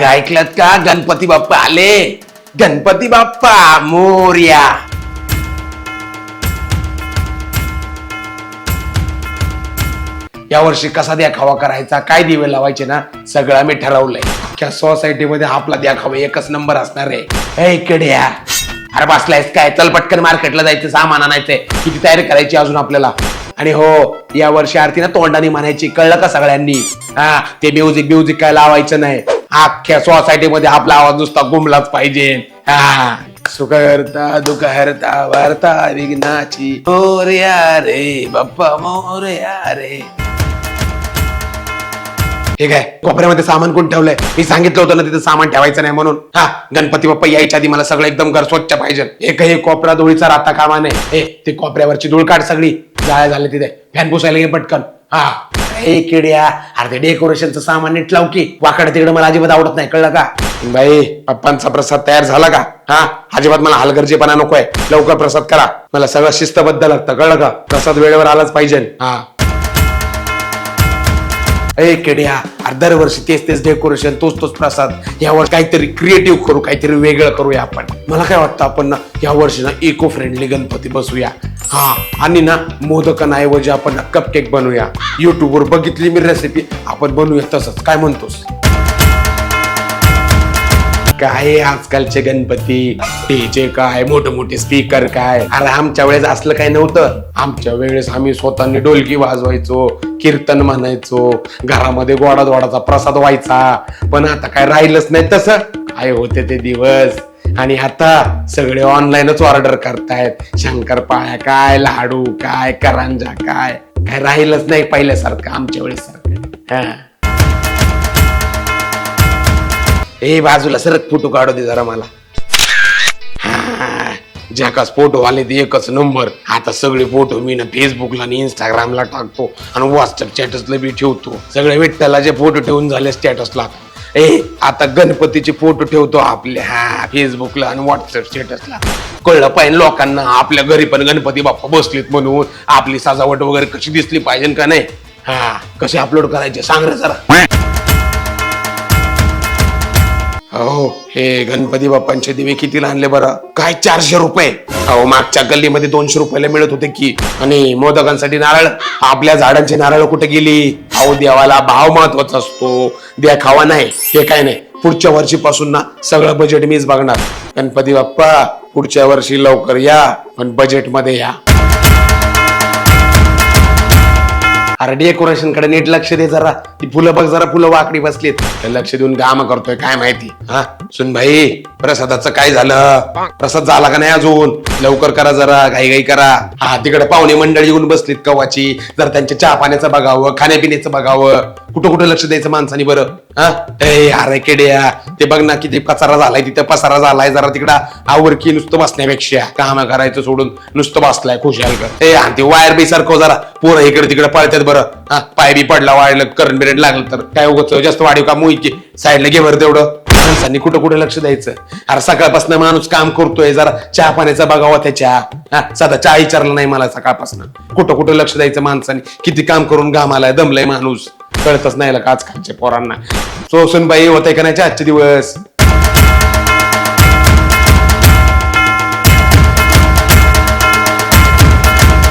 अगं ऐकलत का? गणपती बाप्पा आले. गणपती बाप्पा मोर्या. यावर्षी कसा द्याखावा करायचा? काय दिवे लावायचे ना? सगळं आम्ही ठरवलंय. सोसायटी सोसायटीमध्ये आपला द्याखावा एकच नंबर असणार आहे. ए इकड्या अरे बसलायस काय? चल पटकन मार्केटला जायचं सामान आणायचंय. किती तयारी करायची अजून आपल्याला? आणि हो या वर्षी आरती ना तोंडाने म्हणायची. कळलं का सगळ्यांनी? हा ते म्युझिक म्युझिक काय लावायचं नाही. अख्ख्या सोसायटीमध्ये आपला आवाज नुसता गुमलाच पाहिजे. हा. सुख हरता दुःख हरता वार्ता विघ्नाची. मोरया रे बाप्पा मोरया रे. ठीक आहे कोपऱ्यामध्ये सामान कोण ठेवलंय? मी सांगितलं होतं ना तिथे सामान ठेवायचं नाही म्हणून. हा गणपती बाप्पा यायच्या आधी मला सगळं एकदम घर स्वच्छ पाहिजे. एकही कोपरा धुळीचा राहता कामा ए ते कोपऱ्यावरची धूळ काढ सगळी. जाळ्या झाले तिथे. फॅन पुसायला घे पटकन. हा. ए किड्या अरे ते डेकोरेशनचं सामान नीट लाव की. वाकडे तिकडे मला अजिबात आवडत नाही कळलं का? बाई पप्पांचा प्रसाद तयार झाला का? हा? अजिबात मला हलगर्जेपणा नकोय. लवकर प्रसाद करा. मला सगळं शिस्तबद्ध लागतं कळलं का? प्रसाद वेळेवर आलाच पाहिजे. हा. ए केड्या अरे दरवर्षी तेच तेच डेकोरेशन तोच तोच प्रसाद. यावर काहीतरी क्रिएटिव्ह करू काहीतरी वेगळं करूया आपण. मला काय वाटतं आपण ना या वर्षी ना इको फ्रेंडली गणपती बसूया हा आणि ना मोदकांऐवजी आपण कप केक बनवूया. युट्यूबवर बघितली मी रेसिपी आपण बनवूया तसंच. काय म्हणतोस? काय आजकालचे गणपती? डीजे काय? मोठे मोठे स्पीकर काय? अरे आमच्या वेळेस असलं काय नव्हतं. आमच्या वेळेस आम्ही स्वतःनी डोलकी वाजवायचो कीर्तन म्हणायचो घरामध्ये गोडा गोडाचा प्रसाद व्हायचा. पण आता काय राहिलंच नाही तसं. काय होते ते दिवस. आणि आता सगळे ऑनलाईनच ऑर्डर करतायत. शंकरपाळ्या काय लाडू काय करंजा काय? काय राहिलंच नाही पहिल्यासारखं आमच्या वेळेस सारखं. हा. ए बाजूला सरक फोटो काढू दे जरा मला. ज्याकाच फोटो आले ते एकच नंबर आता सगळे फोटो मी ना फेसबुकला आणि इंस्टाग्रामला टाकतो आणि व्हॉट्सअप स्टेटसला बी ठेवतो. सगळे विठ्ठलाचे फोटो ठेवून झाले स्टेटसला ए आता गणपतीचे फोटो ठेवतो आपल्या हा फेसबुकला आणि व्हॉट्सअप स्टेटसला कळलं पाहिजे लोकांना आपल्या घरी पण गणपती बाप्पा बसलेत म्हणून. आपली सजावट वगैरे कशी दिसली पाहिजे का नाही? हा कशी अपलोड करायचे? सांग रे जरा. हो हे गणपती बाप्पांचे दिवे कितीला आणले बरं? काय चारशे रुपये? अहो मागच्या गल्लीमध्ये दोनशे रुपयाला मिळत होते की. आणि मोदकांसाठी नारळ आपल्या झाडांची नारळ कुठे गेली? अहो देवाला भाव महत्त्वाचा असतो. देखावा नाही. हे काय नाही. पुढच्या वर्षीपासून ना सगळं बजेट मीच बघणार. गणपती बाप्पा पुढच्या वर्षी लवकर या पण बजेटमध्ये या. अरे डेकोरेशनकडे नीट लक्ष दे जरा. ती फुलं बघ जरा फुलं वाकडी बसलीत. ते लक्ष देऊन काम करतोय काय माहिती? हा? सुन भाई प्रसादाचं काय झालं? प्रसाद झाला का नाही अजून? लवकर करा जरा घाई घाई करा. हा तिकडे पाहुणे मंडळी येऊन बसलीत कवाची. जर त्यांच्या चहा पाण्याचं बघावं खाण्यापिण्याचं बघावं कुठं कुठं लक्ष द्यायचं माणसानी बरं? हा? अरे केड्या ते बघ ना किती पसारा झालाय तिथं पसारा झालाय जरा तिकडं. आवरकी नुसतं बसण्यापेक्षा. काम करायचं सोडून नुसतं बसलाय खुशाल कर. ए आणि ते वायर बी सारखं जरा. पोरं इकडे तिकडे पळतात बरं. हा. पाय बी पडला वाढलं करंट बिरंट लागलं तर काय उगत? जास्त वाढीव का मुई की साईडला घे बरं तेवढं. माणसांनी कुठं कुठं लक्ष द्यायचं? अरे सकाळपासून माणूस काम करतोय जरा चहा पाण्याचा बघावा त्याच्या. हा साधा चहा विचारला नाही मला सकाळपासून. कुठं कुठं लक्ष द्यायचं माणसाने? किती काम करून घाम आलाय दमलाय माणूस. कळतच नाही का आजकालच्या पोरांना. सोसून बाई होतंय का नाही आजचे दिवस?